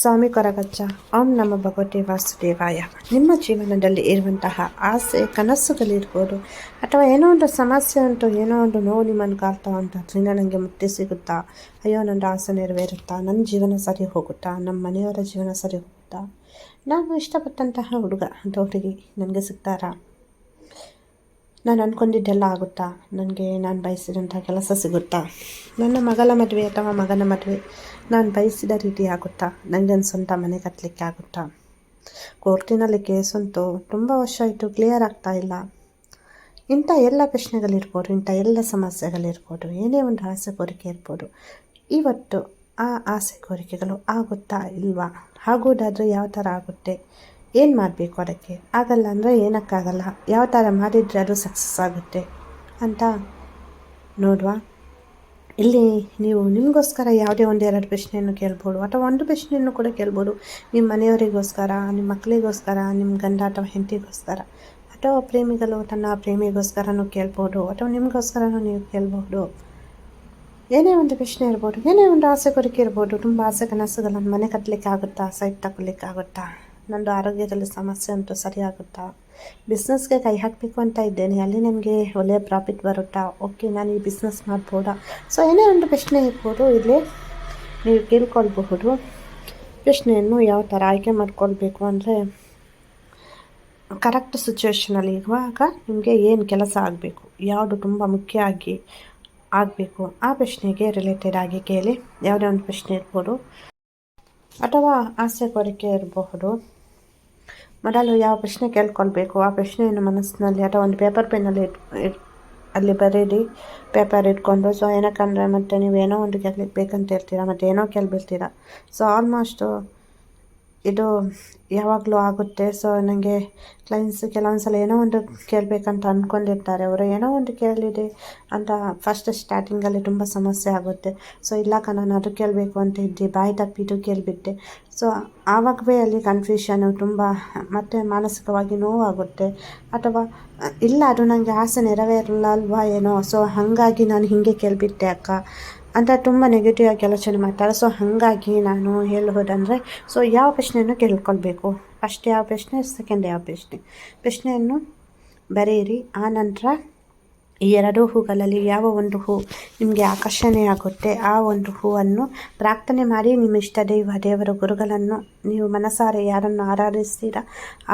ಸ್ವಾಮಿ ಕೊರಗಚ್ಚ ಓಂ ನಮ್ಮ ಭಗವತಿ ವಾಸುದೇವಾಯ. ನಿಮ್ಮ ಜೀವನದಲ್ಲಿ ಇರುವಂತಹ ಆಸೆ, ಕನಸುಗಳಿರ್ಬೋದು, ಅಥವಾ ಏನೋ ಒಂದು ಸಮಸ್ಯೆ ಉಂಟು, ಏನೋ ಒಂದು ನೋವು ನಿಮ್ಮನ್ನು ಕಾಡ್ತಾ ಅಂತ ಅದರಿಂದ ನನಗೆ ಮುಕ್ತಿ ಸಿಗುತ್ತಾ? ಅಯ್ಯೋ ನನ್ನ ಆಸೆ ನೆರವೇರುತ್ತಾ? ನನ್ನ ಜೀವನ ಸರಿ ಹೋಗುತ್ತಾ? ನಮ್ಮ ಮನೆಯವರ ಜೀವನ ಸರಿ ಹೋಗುತ್ತಾ? ನಾನು ಇಷ್ಟಪಟ್ಟಂತಹ ಹುಡುಗ, ಅಂತ ಹುಡುಗಿ ನನಗೆ ಸಿಗ್ತಾರಾ? ನಾನು ಅಂದ್ಕೊಂಡಿದ್ದೆಲ್ಲ ಆಗುತ್ತಾ? ನನಗೆ ನಾನು ಬಯಸಿದಂಥ ಕೆಲಸ ಸಿಗುತ್ತಾ? ನನ್ನ ಮಗಳ ಮದುವೆ ಅಥವಾ ಮಗನ ಮದುವೆ ನಾನು ಬಯಸಿದ ರೀತಿ ಆಗುತ್ತಾ? ನನಗೊಂದು ಸ್ವಂತ ಮನೆ ಕಟ್ಟಲಿಕ್ಕೆ ಆಗುತ್ತಾ? ಕೋರ್ಟಿನಲ್ಲಿ ಕೇಸಂತೂ ತುಂಬ ವರ್ಷ ಆಯಿತು ಕ್ಲಿಯರ್ ಆಗ್ತಾ ಇಲ್ಲ. ಇಂಥ ಎಲ್ಲ ಪ್ರಶ್ನೆಗಳಿರ್ಬೋದು, ಇಂಥ ಎಲ್ಲ ಸಮಸ್ಯೆಗಳಿರ್ಬೋದು, ಏನೇ ಒಂದು ಆಸೆ ಕೋರಿಕೆ ಇರ್ಬೋದು, ಇವತ್ತು ಆ ಆಸೆ ಕೋರಿಕೆಗಳು ಆಗುತ್ತಾ ಇಲ್ವಾ? ಆಗೋದಾದರೆ ಯಾವ ಥರ ಆಗುತ್ತೆ? ಏನು ಮಾಡಬೇಕು ಅದಕ್ಕೆ? ಆಗಲ್ಲ ಅಂದರೆ ಏನಕ್ಕಾಗಲ್ಲ. ಯಾವ ಥರ ಮಾಡಿದರೆ ಅದು ಸಕ್ಸಸ್ ಆಗುತ್ತೆ ಅಂತ ನೋಡುವ. ಇಲ್ಲಿ ನೀವು ನಿಮಗೋಸ್ಕರ ಯಾವುದೇ ಒಂದು ಎರಡು ಪ್ರಶ್ನೆಯನ್ನು ಕೇಳ್ಬೋದು ಅಥವಾ ಒಂದು ಪ್ರಶ್ನೆಯನ್ನು ಕೂಡ ಕೇಳ್ಬೋದು. ನಿಮ್ಮ ಮನೆಯವರಿಗೋಸ್ಕರ, ನಿಮ್ಮ ಮಕ್ಕಳಿಗೋಸ್ಕರ, ನಿಮ್ಮ ಗಂಡ ಅಥವಾ ಹೆಂಡತಿಗೋಸ್ಕರ ಅಥವಾ ಪ್ರೇಮಿಗಳು ತನ್ನ ಪ್ರೇಮಿಗೋಸ್ಕರನೂ ಕೇಳ್ಬೋದು ಅಥವಾ ನಿಮಗೋಸ್ಕರನೂ ನೀವು ಕೇಳ್ಬೋದು. ಏನೇ ಒಂದು ಪ್ರಶ್ನೆ ಇರ್ಬೋದು, ಏನೇ ಒಂದು ಆಸೆ ಕೊರಿಕೆ ಇರ್ಬೋದು, ತುಂಬ ಆಸೆ ಕನಸುಗಳನ್ನು ಮನೆ ಕಟ್ಟಲಿಕ್ಕೆ ಆಗುತ್ತಾ ಸೈಟ್ ತಗೊಳ್ಲಿಕ್ಕೆ ಆಗುತ್ತಾ ನಂದು ಆರೋಗ್ಯದಲ್ಲಿ ಸಮಸ್ಯೆ ಉಂಟು, ಸರಿಯಾಗುತ್ತಾ? ಬಿಸ್ನೆಸ್ಗೆ ಕೈ ಹಾಕಬೇಕು ಅಂತ ಇದ್ದೇನೆ. ಅಲ್ಲಿ ನಿಮಗೆ ಒಳ್ಳೆಯ ಪ್ರಾಫಿಟ್ ಬರುತ್ತಾ? ಓಕೆ ನಾನು ಈ ಬಿಸ್ನೆಸ್ ಮಾಡ್ಬೋದಾ? ಸೊ ಏನೇ ಒಂದು ಪ್ರಶ್ನೆ ಇರ್ಬೋದು. ಇಲ್ಲಿ ನೀವು ಕೇಳ್ಕೊಳ್ಬಹುದು. ಪ್ರಶ್ನೆಯನ್ನು ಯಾವ ಥರ ಆಯ್ಕೆ ಮಾಡ್ಕೊಳ್ಬೇಕು ಅಂದರೆ ಕರೆಕ್ಟ್ ಸಿಚುವೇಷನಲ್ಲಿ ಇರುವಾಗ ನಿಮಗೆ ಏನು ಕೆಲಸ ಆಗಬೇಕು? ಯಾವುದು ತುಂಬ ಮುಖ್ಯ ಆಗಿ ಆಗಬೇಕು? ಆ ಪ್ರಶ್ನೆಗೆ ರಿಲೇಟೆಡ್ ಆಗಿ ಕೇಳಿ. ಯಾವುದೇ ಒಂದು ಪ್ರಶ್ನೆ ಇರ್ಬೋದು. ಅಥವಾ ಆಸೆ ಕೋರಿಕೆ ಇರಬಹುದು. ಮೊದಲು ಯಾವ ಪ್ರಶ್ನೆ ಕೇಳ್ಕೊಳ್ಬೇಕು? ಆ ಪ್ರಶ್ನೆಯನ್ನು ಮನಸ್ಸಿನಲ್ಲಿ ಅಥವಾ ಒಂದು ಪೇಪರ್ ಪೆನ್ನಲ್ಲಿ ಅಲ್ಲಿ ಬರೀರಿ ಪೇಪರ್ ಇಟ್ಕೊಂಡು ಸೊ ಏನಕ್ಕಂದರೆ ಮತ್ತು ಏನೋ ಒಂದು ಕೇಳಲಿಕ್ಕೆ ಬೇಕಂತ ಹೇಳ್ತೀರಾ ಮತ್ತು ಏನೋ ಕೇಳ್ಬಿಡ್ತೀರಾ. ಸೊ ಆಲ್ಮೋಸ್ಟು ಇದು ಯಾವಾಗಲೂ ಆಗುತ್ತೆ. ಸೊ ನನಗೆ ಕ್ಲೈಂಟ್ಸ್ ಕೆಲವೊಂದು ಸಲ ಏನೋ ಒಂದು ಕೇಳಬೇಕಂತ ಅಂದ್ಕೊಂಡಿರ್ತಾರೆ ಅವರು ಏನೋ ಒಂದು ಕೇಳಿದೆ ಅಂತ ಫಸ್ಟ್ ಸ್ಟಾರ್ಟಿಂಗಲ್ಲಿ ತುಂಬ ಸಮಸ್ಯೆ ಆಗುತ್ತೆ. ಸೊ ಇಲ್ಲಕ್ಕ ನಾನು ಅದು ಕೇಳಬೇಕು ಅಂತ ಇದ್ದೆ. ಬಾಯಿ ತಪ್ಪಿ ಇದು ಕೇಳಿಬಿಟ್ಟೆ. ಸೊ ಆವಾಗವೇ ಅಲ್ಲಿ ಕನ್ಫ್ಯೂಷನು ತುಂಬ ಮತ್ತು ಮಾನಸಿಕವಾಗಿ ನೋವಾಗುತ್ತೆ. ಅಥವಾ ಇಲ್ಲ, ಅದು ನನಗೆ ಆಸೆ ನೆರವೇರಲ್ಲ ಅಲ್ವಾ ಏನೋ. ಸೊ ಹಾಗಾಗಿ ನಾನು ಹೀಗೆ ಕೇಳಿಬಿಟ್ಟೆ ಅಕ್ಕ. ಅಂತ ತುಂಬ ನೆಗೆಟಿವ್ ಆಗಿ ಆಲೋಚನೆ ಮಾಡ್ತಾರೆ. ಸೊ ಹಾಗಾಗಿ ನಾನು ಹೇಳುವುದಂದರೆ ಸೊ ಯಾವ ಪ್ರಶ್ನೆಯನ್ನು ಕೇಳ್ಕೊಳ್ಬೇಕು? ಫಸ್ಟ್ ಯಾವ ಪ್ರಶ್ನೆ ಸೆಕೆಂಡ್ ಯಾವ ಪ್ರಶ್ನೆ? ಪ್ರಶ್ನೆಯನ್ನು ಬರೆಯಿರಿ. ಆ ನಂತರ ಈ ಎರಡು ಹೂಗಳಲ್ಲಿ ಯಾವ ಒಂದು ಹೂ ನಿಮಗೆ ಆಕರ್ಷಣೆ ಆಗುತ್ತೆ, ಆ ಒಂದು ಹೂವನ್ನು ಪ್ರಾರ್ಥನೆ ಮಾಡಿ ನಿಮ್ಮ ಇಷ್ಟ ದೈವ, ದೇವರ ಗುರುಗಳನ್ನು ನೀವು ಮನಸಾರೆ ಯಾರನ್ನು ಆರಾಧಿಸ್ತೀರ,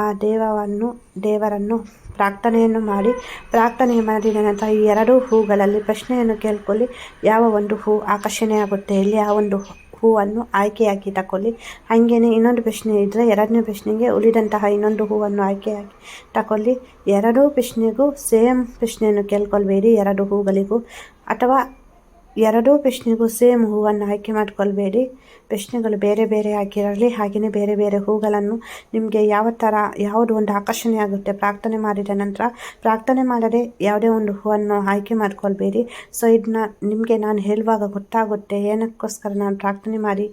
ಆ ದೇವವನ್ನು, ದೇವರನ್ನು ಪ್ರಾರ್ಥನೆಯನ್ನು ಮಾಡಿ, ಪ್ರಾರ್ಥನೆ ಮಾಡಿದ ನಂತರ ಈ ಎರಡೂ ಹೂಗಳಲ್ಲಿ ಪ್ರಶ್ನೆಯನ್ನು ಕೇಳ್ಕೊಳ್ಳಿ, ಯಾವ ಒಂದು ಹೂ ಆಕರ್ಷಣೆ ಆಗುತ್ತೆ ಇಲ್ಲಿ ಆ ಒಂದು ಹೂವನ್ನು ಆಯ್ಕೆಯಾಗಿ ತಗೊಳ್ಳಿ ಹಾಗೆಯೇ ಇನ್ನೊಂದು ಪ್ರಶ್ನೆ ಇದ್ದರೆ ಎರಡನೇ ಪ್ರಶ್ನೆಗೆ ಉಳಿದಂತಹ ಇನ್ನೊಂದು ಹೂವನ್ನು ಆಯ್ಕೆಯಾಗಿ ತಗೊಳ್ಳಿ ಎರಡೂ ಪ್ರಶ್ನೆಗೂ ಸೇಮ್ ಪ್ರಶ್ನೆಯನ್ನು ಕೇಳ್ಕೊಳ್ಬೇಡಿ. ಎರಡು ಹೂಗಳಿಗೂ ಅಥವಾ ಎರಡೂ ಪ್ರಶ್ನೆಗೂ ಸೇಮ್ ಹೂವನ್ನು ಆಯ್ಕೆ ಮಾಡಿಕೊಳ್ಬೇಡಿ. ಪ್ರಶ್ನೆಗಳು ಬೇರೆ ಬೇರೆ ಆಗಿರಲಿ, ಹಾಗೆಯೇ ಬೇರೆ ಬೇರೆ ಹೂಗಳನ್ನು ನಿಮಗೆ ಯಾವ ಥರ, ಯಾವುದು ಒಂದು ಆಕರ್ಷಣೆ ಆಗುತ್ತೆ ಪ್ರಾರ್ಥನೆ ಮಾಡಿದ ನಂತರ ಪ್ರಾರ್ಥನೆ ಮಾಡದೆ ಯಾವುದೇ ಒಂದು ಹೂವನ್ನು ಆಯ್ಕೆ ಮಾಡಿಕೊಳ್ಬೇಡಿ. ಸೊ ಇದನ್ನ ನಿಮಗೆ ನಾನು ಹೇಳುವಾಗ ಗೊತ್ತಾಗುತ್ತೆ ಏನಕ್ಕೋಸ್ಕರ ನಾನು ಪ್ರಾರ್ಥನೆ ಮಾಡಿ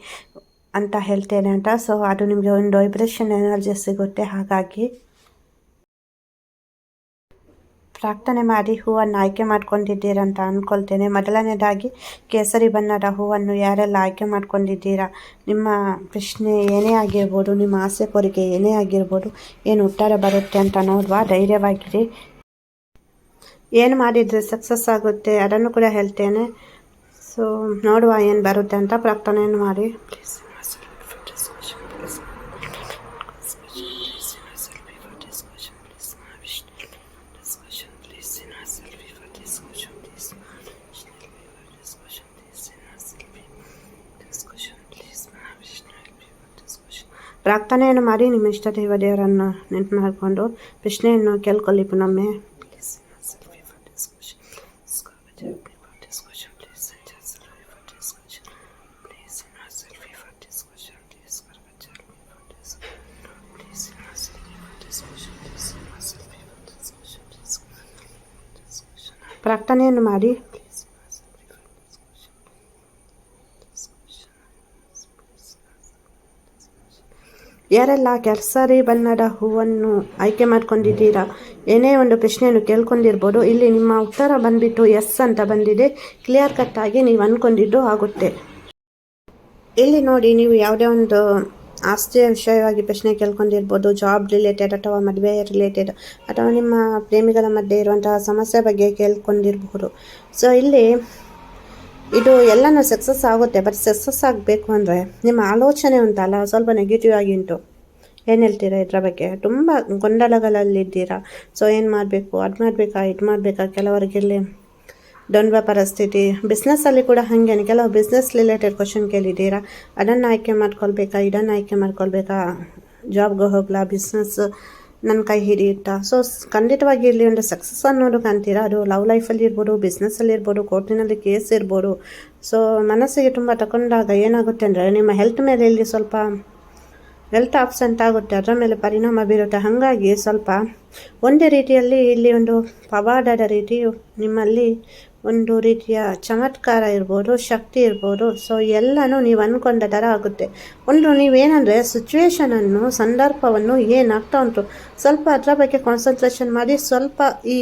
ಅಂತ ಹೇಳ್ತೇನೆ ಅಂತ. ಸೊ ಅದು ನಿಮಗೆ ಒಂದು ವೈಬ್ರೇಷನ್ ಎನರ್ಜಿ ಸಿಗುತ್ತೆ ಹಾಗಾಗಿ. ಪ್ರಾರ್ಥನೆ ಮಾಡಿ ಹೂವನ್ನು ಆಯ್ಕೆ ಮಾಡ್ಕೊಂಡಿದ್ದೀರಂತ ಅಂದ್ಕೊಳ್ತೇನೆ ಮೊದಲನೇದಾಗಿ, ಕೇಸರಿ ಬಣ್ಣದ ಹೂವನ್ನು ಯಾರೆಲ್ಲ ಆಯ್ಕೆ ಮಾಡ್ಕೊಂಡಿದ್ದೀರಾ? ನಿಮ್ಮ ಪ್ರಶ್ನೆ ಏನೇ ಆಗಿರ್ಬೋದು, ನಿಮ್ಮ ಆಸೆ ಕೋರಿಕೆ ಏನೇ ಆಗಿರ್ಬೋದು, ಏನು ಉತ್ತರ ಬರುತ್ತೆ ಅಂತ ನೋಡುವ ಧೈರ್ಯವಾಗಿರಿ. ಏನು ಮಾಡಿದರೆ ಸಕ್ಸಸ್ ಆಗುತ್ತೆ ಅದನ್ನು ಕೂಡ ಹೇಳ್ತೇನೆ. ಸೊ ನೋಡುವ ಏನು ಬರುತ್ತೆ ಅಂತ ಪ್ರಾರ್ಥನೆಯನ್ನು ಮಾಡಿ. ಪ್ಲೀಸ್ ಪ್ರಾರ್ಥನೆಯನ್ನು ಮಾಡಿ ನಿಮ್ಮ ಇಷ್ಟ ದೇವ ದೇವರನ್ನು ನೆನಪು ಮಾಡಿಕೊಂಡು ಪ್ರಶ್ನೆಯನ್ನು ಕೇಳ್ಕೊಳ್ಳಿ ಪುನೊಮ್ಮೆ ಪ್ರಾರ್ಥನೆಯನ್ನು ಮಾಡಿ ಯಾರೆಲ್ಲ ಕೆಸರಿ ಬಣ್ಣದ ಹೂವನ್ನು ಆಯ್ಕೆ ಮಾಡ್ಕೊಂಡಿದ್ದೀರಾ? ಏನೇ ಒಂದು ಪ್ರಶ್ನೆಯನ್ನು ಕೇಳ್ಕೊಂಡಿರ್ಬೋದು. ಇಲ್ಲಿ ನಿಮ್ಮ ಉತ್ತರ ಬಂದ್ಬಿಟ್ಟು ಎಸ್ ಅಂತ ಬಂದಿದೆ. ಕ್ಲಿಯರ್ ಕಟ್ ಆಗಿ ನೀವು ಅಂದ್ಕೊಂಡಿದ್ದು ಆಗುತ್ತೆ. ಇಲ್ಲಿ ನೋಡಿ, ನೀವು ಯಾವುದೇ ಒಂದು ಆಸ್ತಿಯ ವಿಷಯವಾಗಿ ಪ್ರಶ್ನೆ ಕೇಳ್ಕೊಂಡಿರ್ಬೋದು. ಜಾಬ್ ರಿಲೇಟೆಡ್ ಅಥವಾ ಮದುವೆ ರಿಲೇಟೆಡ್ ಅಥವಾ ನಿಮ್ಮ ಪ್ರೇಮಿಗಳ ಮಧ್ಯೆ ಇರುವಂತಹ ಸಮಸ್ಯೆ ಬಗ್ಗೆ ಕೇಳ್ಕೊಂಡಿರಬಹುದು ಸೊ ಇಲ್ಲಿ ಇದು ಎಲ್ಲನೂ ಸಕ್ಸಸ್ ಆಗುತ್ತೆ ಬಟ್ ಸಕ್ಸಸ್ ಆಗಬೇಕು ಅಂದರೆ ನಿಮ್ಮ ಆಲೋಚನೆ ಉಂಟಲ್ಲ, ಸ್ವಲ್ಪ ನೆಗೆಟಿವ್ ಆಗಿ ಉಂಟು. ಏನು ಹೇಳ್ತೀರಾ ಇದರ ಬಗ್ಗೆ? ತುಂಬ ಗೊಂದಲಗಳಲ್ಲಿದ್ದೀರಾ. ಸೊ ಏನು ಮಾಡಬೇಕು? ಅದು ಮಾಡಬೇಕಾ, ಇದು ಮಾಡಬೇಕಾ? ಕೆಲವರಿಗೆಲ್ಲಿ ದ್ವಂದ್ವ ಪರಿಸ್ಥಿತಿ. ಬಿಸ್ನೆಸ್ಸಲ್ಲಿ ಕೂಡ ಹಾಗೇನೆ. ಕೆಲವು ಬಿಸ್ನೆಸ್ ರಿಲೇಟೆಡ್ ಕ್ವಶನ್ ಕೇಳಿದ್ದೀರಾ? ಅದನ್ನು ಆಯ್ಕೆ ಮಾಡ್ಕೊಳ್ಬೇಕಾ? ಇದನ್ನು ಆಯ್ಕೆ ಮಾಡ್ಕೊಳ್ಬೇಕಾ? ಜಾಬ್ಗೆ ಹೋಗ್ಲಾ? ಬಿಸ್ನೆಸ್ ನನ್ನ ಕೈ ಹಿಡಿಯುತ್ತಾ? ಸೊ ಖಂಡಿತವಾಗಿ ಇಲ್ಲಿ ಒಂದು ಸಕ್ಸಸ್ ಅನ್ನೋದು ಕಾಣ್ತೀರಾ? ಅದು ಲವ್ ಲೈಫಲ್ಲಿ ಇರ್ಬೋದು ಬಿಸ್ನೆಸ್ಸಲ್ಲಿ ಇರ್ಬೋದು ಕೋರ್ಟಿನಲ್ಲಿ ಕೇಸ್ ಇರ್ಬೋದು. ಸೊ ಮನಸ್ಸಿಗೆ ತುಂಬ ತಗೊಂಡಾಗ ಏನಾಗುತ್ತೆ ಅಂದರೆ, ನಿಮ್ಮ ಹೆಲ್ತ್ ಮೇಲೆ ಇಲ್ಲಿ ಸ್ವಲ್ಪ ಹೆಲ್ತ್ ಆಬ್ಸೆಂಟ್ ಆಗುತ್ತೆ. ಅದರ ಮೇಲೆ ಪರಿಣಾಮ ಬೀರುತ್ತೆ. ಹಾಗಾಗಿ ಸ್ವಲ್ಪ ಒಂದೇ ರೀತಿಯಲ್ಲಿ ಇಲ್ಲಿ ಒಂದು ಪವಾಡದ ರೀತಿ ನಿಮ್ಮಲ್ಲಿ ಒಂದು ರೀತಿಯ ಚಮತ್ಕಾರ ಇರ್ಬೋದು, ಶಕ್ತಿ ಇರ್ಬೋದು. ಸೊ ಎಲ್ಲನೂ ನೀವು ಅಂದ್ಕೊಂಡ ಥರ ಆಗುತ್ತೆ. ಒಂದು ನೀವೇನಂದರೆ ಸಿಚುವೇಶನನ್ನು ಸಂದರ್ಭವನ್ನು ಏನಾಗ್ತಾ ಉಂಟು? ಸ್ವಲ್ಪ ಅದರ ಬಗ್ಗೆ ಕಾನ್ಸಂಟ್ರೇಷನ್ ಮಾಡಿ, ಸ್ವಲ್ಪ ಈ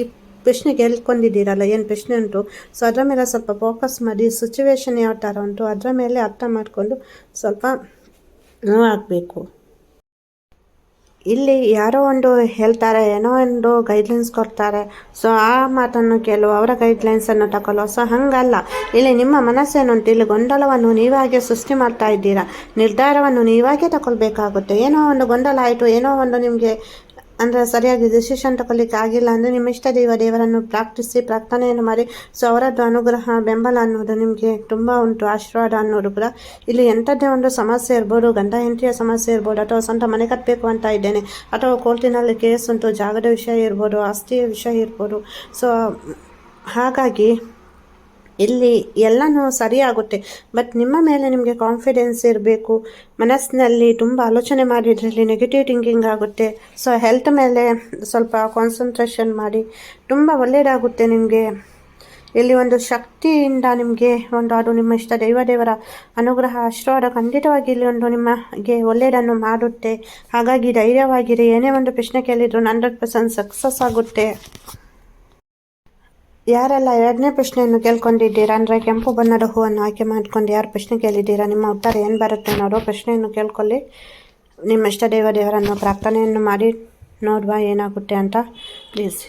ಪ್ರಶ್ನೆ ಹೇಳ್ಕೊಂಡಿದ್ದೀರಲ್ಲ ಏನು ಪ್ರಶ್ನೆ ಉಂಟು? ಸೊ ಅದರ ಮೇಲೆ ಸ್ವಲ್ಪ ಫೋಕಸ್ ಮಾಡಿ ಸಿಚುವೇಶನ್ ಯಾವ ಥರ ಉಂಟು ಅದರ ಮೇಲೆ ಅರ್ಥ ಮಾಡಿಕೊಂಡು ಸ್ವಲ್ಪ ನೋವಾಗಬೇಕು. ಇಲ್ಲಿ ಯಾರೋ ಒಂದು ಹೇಳ್ತಾರೆ, ಏನೋ ಒಂದು ಗೈಡ್ಲೈನ್ಸ್ ಕೊಡ್ತಾರೆ. ಸೊ ಆ ಮಾತನ್ನು ಕೇಳು, ಅವರ ಗೈಡ್ಲೈನ್ಸನ್ನು ತಗೊಳ್ಳೋ. ಸೊ ಹಾಗಲ್ಲ. ಇಲ್ಲಿ ನಿಮ್ಮ ಮನಸ್ಸೇನು ಇಲ್ಲಿ ಗೊಂದಲವನ್ನು ನೀವಾಗೆ ಸೃಷ್ಟಿ ಮಾಡ್ತಾ ಇದ್ದೀರಾ? ನಿರ್ಧಾರವನ್ನು ನೀವಾಗೆ ತಗೊಳ್ಬೇಕಾಗುತ್ತೆ. ಏನೋ ಒಂದು ಗೊಂದಲ ಆಯಿತು, ಏನೋ ಒಂದು ನಿಮಗೆ ಅಂದರೆ ಸರಿಯಾಗಿ ಡಿಸಿಷನ್ ತಗೊಳ್ಳಿಕ್ಕೆ ಆಗಿಲ್ಲ ಅಂದರೆ ನಿಮ್ಮ ಇಷ್ಟ ದೇವ ದೇವರನ್ನು ಪ್ರಾರ್ಥಿಸಿ, ಪ್ರಾರ್ಥನೆಯನ್ನು ಮಾಡಿ. ಸೊ ಅವರದ್ದು ಅನುಗ್ರಹ, ಬೆಂಬಲ ಅನ್ನೋದು ನಿಮಗೆ ತುಂಬ ಉಂಟು, ಆಶೀರ್ವಾದ ಅನ್ನೋದು ಕೂಡ. ಇಲ್ಲಿ ಎಂಥದ್ದೇ ಒಂದು ಸಮಸ್ಯೆ ಇರ್ಬೋದು, ಗಂಡ, ಹೆಂಡತಿಯ ಸಮಸ್ಯೆ ಇರ್ಬೋದು, ಅಥವಾ ಸ್ವಂತ ಮನೆ ಕಟ್ಟಬೇಕು ಅಂತ ಇದ್ದೇನೆ, ಅಥವಾ ಕೋರ್ಟಿನಲ್ಲಿ ಕೇಸ್ ಉಂಟು, ಜಾಗದ ವಿಷಯ ಇರ್ಬೋದು, ಆಸ್ತಿಯ ವಿಷಯ ಇರ್ಬೋದು. ಸೊ ಹಾಗಾಗಿ ಇಲ್ಲಿ ಎಲ್ಲನೂ ಸರಿಯಾಗುತ್ತೆ ಬಟ್ ನಿಮ್ಮ ಮೇಲೆ ನಿಮಗೆ ಕಾನ್ಫಿಡೆನ್ಸ್ ಇರಬೇಕು. ಮನಸ್ಸಿನಲ್ಲಿ ತುಂಬ ಆಲೋಚನೆ ಮಾಡಿದ್ರಲ್ಲಿ ನೆಗೆಟಿವ್ ಥಿಂಕಿಂಗ್ ಆಗುತ್ತೆ. ಸೊ ಹೆಲ್ತ್ ಮೇಲೆ ಸ್ವಲ್ಪ ಕಾನ್ಸಂಟ್ರೇಷನ್ ಮಾಡಿ. ತುಂಬ ಒಳ್ಳೆಯದಾಗುತ್ತೆ ನಿಮಗೆ. ಇಲ್ಲಿ ಒಂದು ಶಕ್ತಿಯಿಂದ ನಿಮಗೆ ಒಂದು ಅದು ನಿಮ್ಮ ಇಷ್ಟ ದೈವ ದೇವರ ಅನುಗ್ರಹ, ಆಶೀರ್ವಾದ ಖಂಡಿತವಾಗಿ ಇಲ್ಲಿ ಒಂದು ನಿಮಗೆ ಒಳ್ಳೆಯದನ್ನು ಮಾಡುತ್ತೆ. ಹಾಗಾಗಿ ಧೈರ್ಯವಾಗಿರಿ. ಏನೇ ಒಂದು ಪ್ರಶ್ನೆ ಕೇಳಿದ್ರು ಹಂಡ್ರೆಡ್ ಪರ್ಸೆಂಟ್ ಸಕ್ಸಸ್ ಆಗುತ್ತೆ. ಯಾರೆಲ್ಲ ಎರಡನೇ ಪ್ರಶ್ನೆಯನ್ನು ಕೇಳ್ಕೊಂಡಿದ್ದೀರಾ? ಅಂದರೆ ಕೆಂಪು ಬಣ್ಣದ ಹೂವನ್ನು ಆಯ್ಕೆ ಮಾಡ್ಕೊಂಡು ಯಾರು ಪ್ರಶ್ನೆ ಕೇಳಿದ್ದೀರಾ? ನಿಮ್ಮ ಉತ್ತರ ಏನು ಬರುತ್ತೆ ಅನ್ನೋದು ಪ್ರಶ್ನೆಯನ್ನು ಕೇಳ್ಕೊಳ್ಳಿ. ನಿಮ್ಮ ಇಷ್ಟ ದೇವ ದೇವರನ್ನು ಪ್ರಾರ್ಥನೆಯನ್ನು ಮಾಡಿ ನೋಡುವ ಏನಾಗುತ್ತೆ ಅಂತ. ಪ್ಲೀಸ್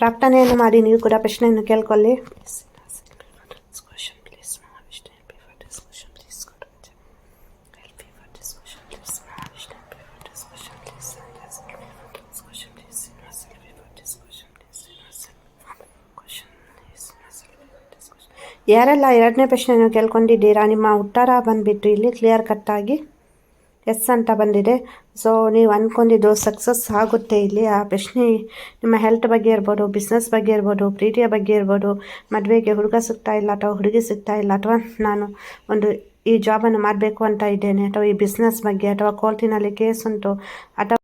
ಪ್ರಾರ್ಥನೆಯನ್ನು ಮಾಡಿ ನೀವು ಕೂಡ ಪ್ರಶ್ನೆಯನ್ನು ಕೇಳ್ಕೊಳ್ಳಿ. ಯಾರೆಲ್ಲ ಎರಡನೇ ಪ್ರಶ್ನೆಯನ್ನು ಕೇಳ್ಕೊಂಡಿದ್ದೀರಾ? ನಿಮ್ಮ ಉತ್ತರ ಬಂದುಬಿಟ್ಟು ಇಲ್ಲಿ ಕ್ಲಿಯರ್ ಕಟ್ಟಾಗಿ ಎಸ್ ಅಂತ ಬಂದಿದೆ. ಸೊ ನೀವು ಅಂದ್ಕೊಂಡಿದ್ದು ಸಕ್ಸಸ್ ಆಗುತ್ತೆ ಇಲ್ಲಿ. ಆ ಪ್ರಶ್ನೆ ನಿಮ್ಮ ಹೆಲ್ತ್ ಬಗ್ಗೆ ಇರ್ಬೋದು ಬಿಸ್ನೆಸ್ ಬಗ್ಗೆ ಇರ್ಬೋದು, ಪ್ರೀತಿಯ ಬಗ್ಗೆ ಇರ್ಬೋದು, ಮದುವೆಗೆ ಹುಡುಗ ಸಿಗ್ತಾ ಇಲ್ಲ ಅಥವಾ ಹುಡುಗಿ ಸಿಗ್ತಾ ಇಲ್ಲ ಅಥವಾ ನಾನು ಒಂದು ಈ ಜಾಬನ್ನು ಮಾಡಬೇಕು ಅಂತ ಇದ್ದೇನೆ ಅಥವಾ ಈ ಬಿಸ್ನೆಸ್ ಬಗ್ಗೆ ಅಥವಾ ಕೋರ್ಟಿನಲ್ಲಿ ಕೇಸ್ ಉಂಟು ಅಥವಾ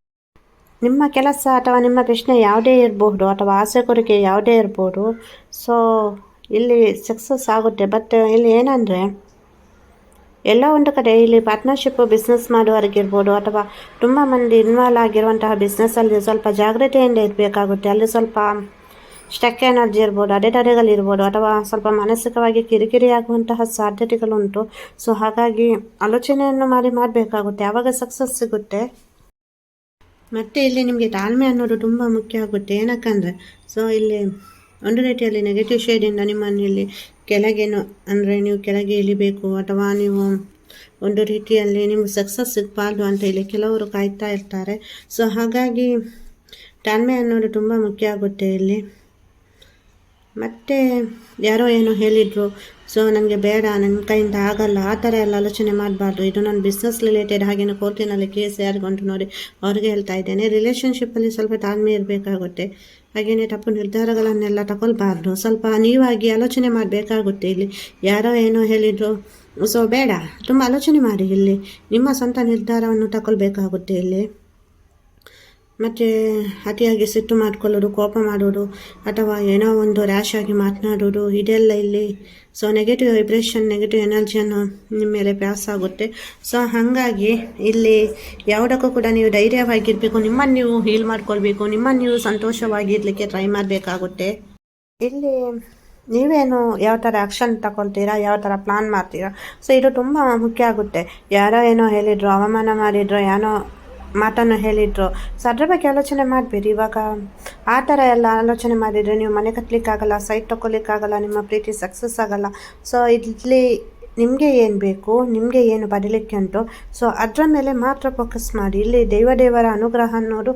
ನಿಮ್ಮ ಕೆಲಸ ಅಥವಾ ನಿಮ್ಮ ಪ್ರಶ್ನೆ ಯಾವುದೇ ಇರಬಹುದು ಅಥವಾ ಆಸೆ ಕೋರಿಕೆ ಯಾವುದೇ ಇರ್ಬೋದು. ಸೊ ಇಲ್ಲಿ ಸಕ್ಸಸ್ ಆಗುತ್ತೆ ಬಟ್ ಇಲ್ಲಿ ಏನಂದರೆ, ಎಲ್ಲ ಒಂದು ಕಡೆ ಇಲ್ಲಿ ಪಾರ್ಟ್ನರ್ಶಿಪ್ಪು ಬಿಸ್ನೆಸ್ ಮಾಡುವವರಿಗಿರ್ಬೋದು, ಅಥವಾ ತುಂಬ ಮಂದಿ ಇನ್ವಾಲ್ವ್ ಆಗಿರುವಂತಹ ಬಿಸ್ನೆಸ್ಸಲ್ಲಿ ಸ್ವಲ್ಪ ಜಾಗ್ರತೆಯಿಂದ ಇರಬೇಕಾಗುತ್ತೆ. ಅಲ್ಲಿ ಸ್ವಲ್ಪ ಸ್ಟಕ್ ಎನರ್ಜಿ ಇರ್ಬೋದು ಅಡೆತಡೆಗಳಿರ್ಬೋದು ಅಥವಾ ಸ್ವಲ್ಪ ಮಾನಸಿಕವಾಗಿ ಕಿರಿಕಿರಿ ಆಗುವಂತಹ ಸಾಧ್ಯತೆಗಳುಂಟು. ಸೊ ಹಾಗಾಗಿ ಆಲೋಚನೆಯನ್ನು ಮಾಡಿ ಮಾಡಬೇಕಾಗುತ್ತೆ. ಆವಾಗ ಸಕ್ಸಸ್ ಸಿಗುತ್ತೆ. ಮತ್ತು ಇಲ್ಲಿ ನಿಮಗೆ ತಾಳ್ಮೆ ಅನ್ನೋದು ತುಂಬ ಮುಖ್ಯ ಆಗುತ್ತೆ. ಏನಕ್ಕಂದರೆ ಸೊ ಇಲ್ಲಿ ಒಂದು ರೀತಿಯಲ್ಲಿ ನೆಗೆಟಿವ್ ಶೇಡಿಂದ ನಿಮ್ಮನೆಯಲ್ಲಿ ಕೆಳಗೇನು ಅಂದರೆ ನೀವು ಕೆಳಗೆ ಇಳಿಬೇಕು ಅಥವಾ ನೀವು ಒಂದು ರೀತಿಯಲ್ಲಿ ನಿಮ್ಗೆ ಸಕ್ಸಸ್ ಸಿಗಬಾರ್ದು ಅಂತ ಹೇಳಿ ಕೆಲವರು ಕಾಯ್ತಾ ಇರ್ತಾರೆ. ಸೊ ಹಾಗಾಗಿ ತಾಳ್ಮೆ ಅನ್ನೋದು ತುಂಬ ಮುಖ್ಯ ಆಗುತ್ತೆ ಇಲ್ಲಿ. ಮತ್ತು ಯಾರೋ ಏನೋ ಹೇಳಿದರು ಸೊ ನನಗೆ ಬೇಡ ನನ್ನ ಕೈಯಿಂದ ಆಗಲ್ಲ, ಆ ಥರ ಎಲ್ಲ ಆಲೋಚನೆ ಮಾಡಬಾರ್ದು. ಇದು ನನ್ನ ಬಿಸ್ನೆಸ್ ರಿಲೇಟೆಡ್ ಹಾಗೇನು ಕೋರ್ಟಿನಲ್ಲಿ ಕೇಸ್ ಯಾರಿಗೊಂಡು ನೋಡಿ ಅವ್ರಿಗೆ ಹೇಳ್ತಾ ಇದ್ದೇನೆ. ರಿಲೇಷನ್ಶಿಪ್ಪಲ್ಲಿ ಸ್ವಲ್ಪ ತಾಳ್ಮೆ ಇರಬೇಕಾಗುತ್ತೆ. ಹಾಗೆಯೇ ತಪ್ಪು ನಿರ್ಧಾರಗಳನ್ನೆಲ್ಲ ತಗೊಳ್ಬಾರ್ದು. ಸ್ವಲ್ಪ ನೀವಾಗಿ ಆಲೋಚನೆ ಮಾಡಬೇಕಾಗುತ್ತೆ ಇಲ್ಲಿ. ಯಾರೋ ಏನೋ ಹೇಳಿದರು. ಸೊ, ಬೇಡ. ತುಂಬ ಆಲೋಚನೆ ಮಾಡಿ ಇಲ್ಲಿ. ನಿಮ್ಮ ಸ್ವಂತ ನಿರ್ಧಾರವನ್ನು ತಗೊಳ್ಬೇಕಾಗುತ್ತೆ ಇಲ್ಲಿ. ಮತ್ತು ಅತಿಯಾಗಿ ಸಿಟ್ಟು ಮಾಡ್ಕೊಳ್ಳೋದು, ಕೋಪ ಮಾಡೋದು, ಅಥವಾ ಏನೋ ಒಂದು ರ್ಯಾಶ್ ಆಗಿ ಮಾತನಾಡೋದು, ಇದೆಲ್ಲ ಇಲ್ಲಿ. ಸೊ ನೆಗೆಟಿವ್ ವೈಬ್ರೇಷನ್ ನೆಗೆಟಿವ್ ಎನರ್ಜಿಯನ್ನು ನಿಮ್ಮ ಮೇಲೆ ಪ್ಯಾಸ್ ಆಗುತ್ತೆ. ಸೊ ಹಾಗಾಗಿ ಇಲ್ಲಿ ಯಾವುದಕ್ಕೂ ಕೂಡ ನೀವು ಧೈರ್ಯವಾಗಿರಬೇಕು, ನಿಮ್ಮನ್ನು ನೀವು ಹೀಲ್ ಮಾಡ್ಕೊಳ್ಬೇಕು, ನಿಮ್ಮನ್ನು ನೀವು ಸಂತೋಷವಾಗಿರಲಿಕ್ಕೆ ಟ್ರೈ ಮಾಡಬೇಕಾಗುತ್ತೆ. ಇಲ್ಲಿ ನೀವೇನು ಯಾವ ಥರ ಆ್ಯಕ್ಷನ್ ತಗೊಳ್ತೀರಾ, ಯಾವ ಥರ ಪ್ಲಾನ್ ಮಾಡ್ತೀರಾ? ಸೊ ಇದು ತುಂಬ ಮುಖ್ಯ ಆಗುತ್ತೆ. ಯಾರೋ ಏನೋ ಹೇಳಿದ್ರು, ಅವಮಾನ ಮಾಡಿದ್ರು ಏನೋ ಮಾತನ್ನು ಹೇಳಿದ್ರು. ಸೊ ಅದ್ರ ಬಗ್ಗೆ ಆಲೋಚನೆ ಮಾಡಬೇಡಿ. ಇವಾಗ ಆ ಥರ ಎಲ್ಲ ಆಲೋಚನೆ ಮಾಡಿದರೆ ನೀವು ಮನೆ ಕಟ್ಟಲಿಕ್ಕಾಗಲ್ಲ ಸೈಟ್ ತೊಗೊಲಿಕ್ಕಾಗಲ್ಲ ನಿಮ್ಮ ಪ್ರೀತಿ ಸಕ್ಸಸ್ ಆಗಲ್ಲ. ಸೊ ಇಲ್ಲಿ ನಿಮಗೆ ಏನು ಬೇಕು, ನಿಮಗೆ ಏನು ಬರಲಿಕ್ಕೆ ಉಂಟು. ಸೊ ಅದರ ಮೇಲೆ ಮಾತ್ರ ಫೋಕಸ್ ಮಾಡಿ. ಇಲ್ಲಿ ದೈವದೇವರ ಅನುಗ್ರಹ ಅನ್ನೋದು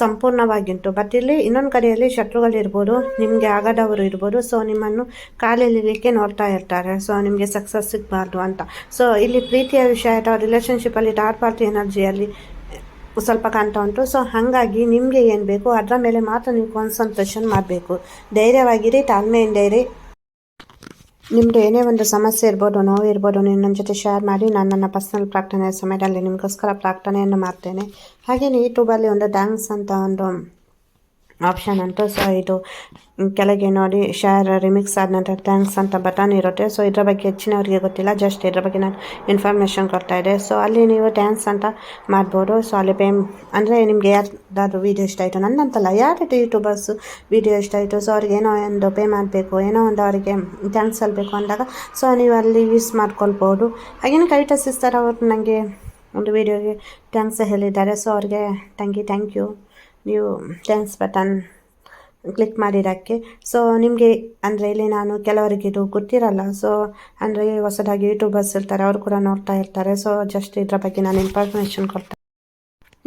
ಸಂಪೂರ್ಣವಾಗಿಂಟು ಬಟ್ ಇಲ್ಲಿ ಇನ್ನೊಂದು ಕಡೆಯಲ್ಲಿ ಶತ್ರುಗಳಿರ್ಬೋದು ನಿಮಗೆ ಆಗದವರು ಇರ್ಬೋದು. ಸೊ ನಿಮ್ಮನ್ನು ಕಾಲಿಲಿಕ್ಕೆ ನೋಡ್ತಾ ಇರ್ತಾರೆ. ಸೊ ನಿಮಗೆ ಸಕ್ಸಸ್ ಸಿಗಬಾರ್ದು ಅಂತ. ಸೊ ಇಲ್ಲಿ ಪ್ರೀತಿಯ ವಿಷಯ ಅಥವಾ ರಿಲೇಷನ್ಶಿಪ್ಪಲ್ಲಿ ಥರ್ಡ್ ಪಾರ್ಟಿ ಎನರ್ಜಿಯಲ್ಲಿ ಸ್ವಲ್ಪ ಕಾಣ್ತಾ ಉಂಟು. ಸೊ ಹಾಗಾಗಿ ನಿಮಗೆ ಏನು ಬೇಕು, ಅದರ ಮೇಲೆ ಮಾತ್ರ ನೀವು ಕಾನ್ಸಂಟ್ರೇಷನ್ ಮಾಡಬೇಕು. ಧೈರ್ಯವಾಗಿರಿ ತಾಳ್ಮೆಯಿಂದ ಇರಿ ನಿಮ್ಮದು ಏನೇ ಒಂದು ಸಮಸ್ಯೆ ಇರ್ಬೋದು, ನೋವು ಇರ್ಬೋದು, ನೀವು ನನ್ನ ಜೊತೆ ಶೇರ್ ಮಾಡಿ, ನಾನು ನನ್ನ ಪರ್ಸ್ನಲ್ ಪ್ರಾರ್ಥನೆ ಸಮಯದಲ್ಲಿ ನಿಮಗೋಸ್ಕರ ಪ್ರಾರ್ಥನೆಯನ್ನು ಮಾಡ್ತೇನೆ. ಹಾಗೆಯೇ ಯೂಟ್ಯೂಬಲ್ಲಿ ಒಂದು ಡ್ಯಾನ್ಸ್ ಅಂತ ಒಂದು ಆಪ್ಷನ್ ಅಂತ. ಸೊ ಇದು ಕೆಳಗೆ ನೋಡಿ ಶೇರ್ ರಿಮಿಕ್ಸ್ ಆದ ನಂತರ ಥ್ಯಾಂಕ್ಸ್ ಅಂತ ಬಟನ್ ಇರುತ್ತೆ. ಸೊ ಇದರ ಬಗ್ಗೆ ಹೆಚ್ಚಿನವರಿಗೆ ಗೊತ್ತಿಲ್ಲ. ಜಸ್ಟ್ ಇದ್ರ ಬಗ್ಗೆ ನಾನು ಇನ್ಫಾರ್ಮೇಷನ್ ಕೊಡ್ತಾ ಇದೆ ಸೊ ಅಲ್ಲಿ ನೀವು ಡ್ಯಾನ್ಸ್ ಅಂತ ಮಾಡ್ಬೋದು. ಸೊ ಅಲ್ಲಿ ಪೇಮ್ ಅಂದರೆ ನಿಮಗೆ ಯಾರ್ದಾದ್ರು ವೀಡಿಯೋ ಇಷ್ಟ ಆಯಿತು. ನನ್ನಂತಲ್ಲ, ಯಾರಿದೆ ಯೂಟ್ಯೂಬರ್ಸ್ ವೀಡಿಯೋ ಇಷ್ಟ ಆಯಿತು? ಸೊ ಅವ್ರಿಗೆ ಏನೋ ಒಂದು ಪೇ ಮಾಡಬೇಕು, ಏನೋ ಒಂದು ಅವರಿಗೆ ಥ್ಯಾಂಕ್ಸ್ ಅಲ್ಬೇಕು ಅಂದಾಗ ಸೊ ನೀವು ಅಲ್ಲಿ ಯೂಸ್ ಮಾಡ್ಕೊಳ್ಬೋದು. ಹಾಗೇನು ಕವಿತಾ ಸಿಸ್ಟರ್ ಅವರು ನನಗೆ ಒಂದು ವೀಡಿಯೋಗೆ ಥ್ಯಾಂಕ್ಸ್ ಹೇಳಿದ್ದಾರೆ. ಸೊ ಅವ್ರಿಗೆ ಥ್ಯಾಂಕ್ ಯು ಥ್ಯಾಂಕ್ ಯು ನೀವು ಥ್ಯಾಂಕ್ಸ್ ಬಟನ್ ಕ್ಲಿಕ್ ಮಾಡಿರೋಕ್ಕೆ. ಸೊ ನಿಮಗೆ ಅಂದರೆ ಇಲ್ಲಿ ನಾನು ಕೆಲವರಿಗೆ ಇದು ಗೊತ್ತಿರಲ್ಲ. ಸೊ ಅಂದರೆ ಹೊಸದಾಗಿ ಯೂಟ್ಯೂಬರ್ಸ್ ಇರ್ತಾರೆ, ಅವರು ಕೂಡ ನೋಡ್ತಾ ಇರ್ತಾರೆ. ಸೊ ಜಸ್ಟ್ ಇದರ ಬಗ್ಗೆ ನಾನು ಇನ್ಫಾರ್ಮೇಷನ್ ಕೊಡ್ತೇನೆ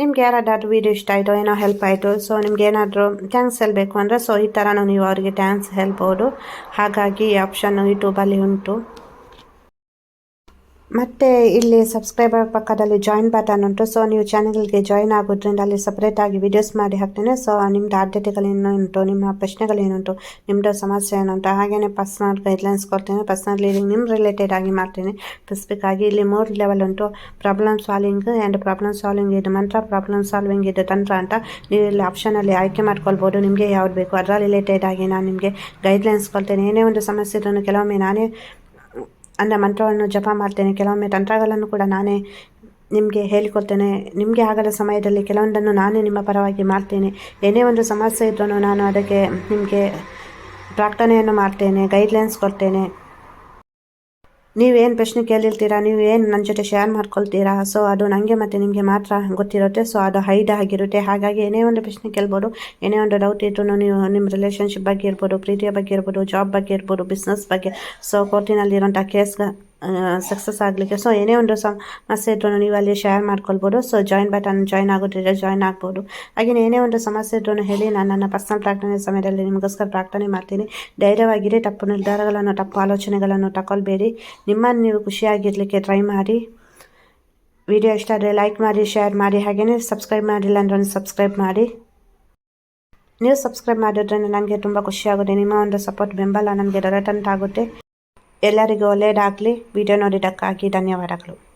ನಿಮ್ಗೆ ಯಾರಾದರೂ ವೀಡಿಯೋ ಇಷ್ಟ ಆಯಿತು, ಏನೋ ಹೆಲ್ಪ್ ಆಯಿತು ಸೊ ನಿಮ್ಗೆ ಏನಾದರೂ ಥ್ಯಾಂಕ್ಸ್ ಹೇಳಬೇಕು ಅಂದರೆ ಸೊ ಈ ಥರನೂ ನೀವು ಅವರಿಗೆ ಥ್ಯಾಂಕ್ಸ್ ಹೇಳ್ಬೋದು. ಹಾಗಾಗಿ ಈ ಆಪ್ಷನ್ನು ಯೂಟ್ಯೂಬಲ್ಲಿ ಉಂಟು. ಮತ್ತು ಇಲ್ಲಿ ಸಬ್ಸ್ಕ್ರೈಬರ್ ಪಕ್ಕದಲ್ಲಿ ಜಾಯಿನ್ ಬಟನ್ ಉಂಟು. ಸೊ ನೀವು ಚಾನಲ್ಗೆ ಜಾಯಿನ್ ಆಗೋದ್ರಿಂದ ಅಲ್ಲಿ ಸಪ್ರೇಟಾಗಿ ವಿಡಿಯೋಸ್ ಮಾಡಿ ಹಾಕ್ತೇನೆ. ಸೊ ನಿಮ್ಮದು ಆದ್ಯತೆಗಳೇನು ಉಂಟು, ನಿಮ್ಮ ಪ್ರಶ್ನೆಗಳೇನುಂಟು ನಿಮ್ಮದು ಸಮಸ್ಯೆ ಏನುಂಟು ಹಾಗೆಯೇ ಪರ್ಸ್ನಲ್ ಗೈಡ್ಲೈನ್ಸ್ ಕೊಡ್ತೇನೆ. ಪರ್ಸ್ನಲ್ ಲೀಡಿಂಗ್ ನಿಮ್ಮ ರಿಲೇಟೆಡ್ ಆಗಿ ಮಾಡ್ತೇನೆ. ಸ್ಪೆಸಿಫಿಕ್ ಆಗಿ ಇಲ್ಲಿ ಮೂರು ಲೆವೆಲ್ ಉಂಟು. Problem solving and problem solving ಇದು ಮಂತ್ರ ಪ್ರಾಬ್ಲಮ್ ಸಾಲ್ವಿಂಗ್ ಇದು ತಂತ್ರ ಅಂತ. ನೀವು ಇಲ್ಲಿ ಆಪ್ಷನಲ್ಲಿ ಆಯ್ಕೆ ಮಾಡ್ಕೊಳ್ಬೋದು. ನಿಮಗೆ ಯಾವ್ದು ಬೇಕು ಅದರ ರಿಲೇಟೆಡ್ ಆಗಿ ನಾನು ನಿಮಗೆ ಗೈಡ್ಲೈನ್ಸ್ ಕೊಡ್ತೇನೆ. ಏನೇ ಒಂದು ಸಮಸ್ಯೆ ಇದನ್ನು ಕೆಲವೊಮ್ಮೆ ನಾನೇ ಅಂದರೆ ಮಂತ್ರವನ್ನು ಜಪ ಮಾಡ್ತೇನೆ. ಕೆಲವೊಮ್ಮೆ ತಂತ್ರಗಳನ್ನು ಕೂಡ ನಾನೇ ನಿಮಗೆ ಹೇಳಿಕೊಡ್ತೇನೆ. ನಿಮಗೆ ಆಗದ ಸಮಯದಲ್ಲಿ ಕೆಲವೊಂದನ್ನು ನಾನೇ ನಿಮ್ಮ ಪರವಾಗಿ ಮಾಡ್ತೇನೆ. ಏನೇ ಒಂದು ಸಮಸ್ಯೆ ಇದ್ರೂ ನಾನು ಅದಕ್ಕೆ ನಿಮಗೆ ಪ್ರಾರ್ಥನೆಯನ್ನು ಮಾಡ್ತೇನೆ ಗೈಡ್ಲೈನ್ಸ್ ಕೊಡ್ತೇನೆ. ನೀವೇನು ಪ್ರಶ್ನೆ ಕೇಳಿರ್ತೀರಾ? ನೀವು ಏನು ನನ್ನ ಜೊತೆ ಶೇರ್ ಮಾಡ್ಕೊಳ್ತೀರಾ? ಸೊ ಅದು ನನಗೆ ಮತ್ತು ನಿಮಗೆ ಮಾತ್ರ ಗೊತ್ತಿರುತ್ತೆ. ಸೊ ಅದು ಹೈಡ್ ಆಗಿರುತ್ತೆ. ಹಾಗಾಗಿ ಏನೇ ಒಂದು ಪ್ರಶ್ನೆ ಕೇಳ್ಬೋದು, ಏನೇ ಒಂದು ಡೌಟ್ ಇದ್ರೂ ನೀವು ನಿಮ್ಮ ರಿಲೇಷನ್ಶಿಪ್ ಬಗ್ಗೆ ಇರ್ಬೋದು, ಪ್ರೀತಿಯ ಬಗ್ಗೆ ಇರ್ಬೋದು ಜಾಬ್ ಬಗ್ಗೆ ಇರ್ಬೋದು ಬಿಸ್ನೆಸ್ ಬಗ್ಗೆ ಸೊ ಕೋರ್ಟಿನಲ್ಲಿರೋಂಥ ಕೇಸ್ ಸಕ್ಸಸ್ ಆಗಲಿಕ್ಕೆ. ಸೊ ಏನೇ ಒಂದು ಸಮಸ್ಯೆ ಇದ್ರೂ ನೀವು ಅಲ್ಲಿ ಶೇರ್ ಮಾಡ್ಕೊಳ್ಬೋದು. ಸೊ ಜಾಯಿನ್ ಬಟನ್ ಜಾಯಿನ್ ಆಗೋದ್ರಿಂದ ಜಾಯ್ನ್ ಆಗ್ಬೋದು. ಹಾಗೆಯೇ ಏನೇ ಒಂದು ಸಮಸ್ಯೆ ಇದ್ರೂ ಹೇಳಿ, ನಾನು ನನ್ನ ಪರ್ಸನಲ್ ಪ್ರಾರ್ಥನೆ ಸಮಯದಲ್ಲಿ ನಿಮಗೋಸ್ಕರ ಪ್ರಾರ್ಥನೆ ಮಾಡ್ತೀನಿ. ಧೈರ್ಯವಾಗಿರಿ, ತಪ್ಪು ನಿರ್ಧಾರಗಳನ್ನು, ತಪ್ಪು ಆಲೋಚನೆಗಳನ್ನು ತಗೊಳ್ಬೇಡಿ. ನಿಮ್ಮನ್ನು ನೀವು ಖುಷಿಯಾಗಿರಲಿಕ್ಕೆ ಟ್ರೈ ಮಾಡಿ. ವಿಡಿಯೋ ಇಷ್ಟ ಆದರೆ ಲೈಕ್ ಮಾಡಿ ಶೇರ್ ಮಾಡಿ. ಹಾಗೆಯೇ ಸಬ್ಸ್ಕ್ರೈಬ್ ಮಾಡಿಲ್ಲ ಅಂದ್ರೆ ಸಬ್ಸ್ಕ್ರೈಬ್ ಮಾಡಿ. ನೀವು ಸಬ್ಸ್ಕ್ರೈಬ್ ಮಾಡಿದ್ರಿಂದ ನನಗೆ ತುಂಬ ಖುಷಿಯಾಗುತ್ತೆ ನಿಮ್ಮ ಒಂದು ಸಪೋರ್ಟ್ ಬೆಂಬಲ ನನಗೆ ದೊರೆತಂತಾಗುತ್ತೆ. ಎಲ್ಲರಿಗೂ ಒಳ್ಳೆಯದಾಗಲಿ. ವಿಡಿಯೋ ನೋಡಿದ್ದಕ್ಕಾಗಿ ಧನ್ಯವಾದಗಳು.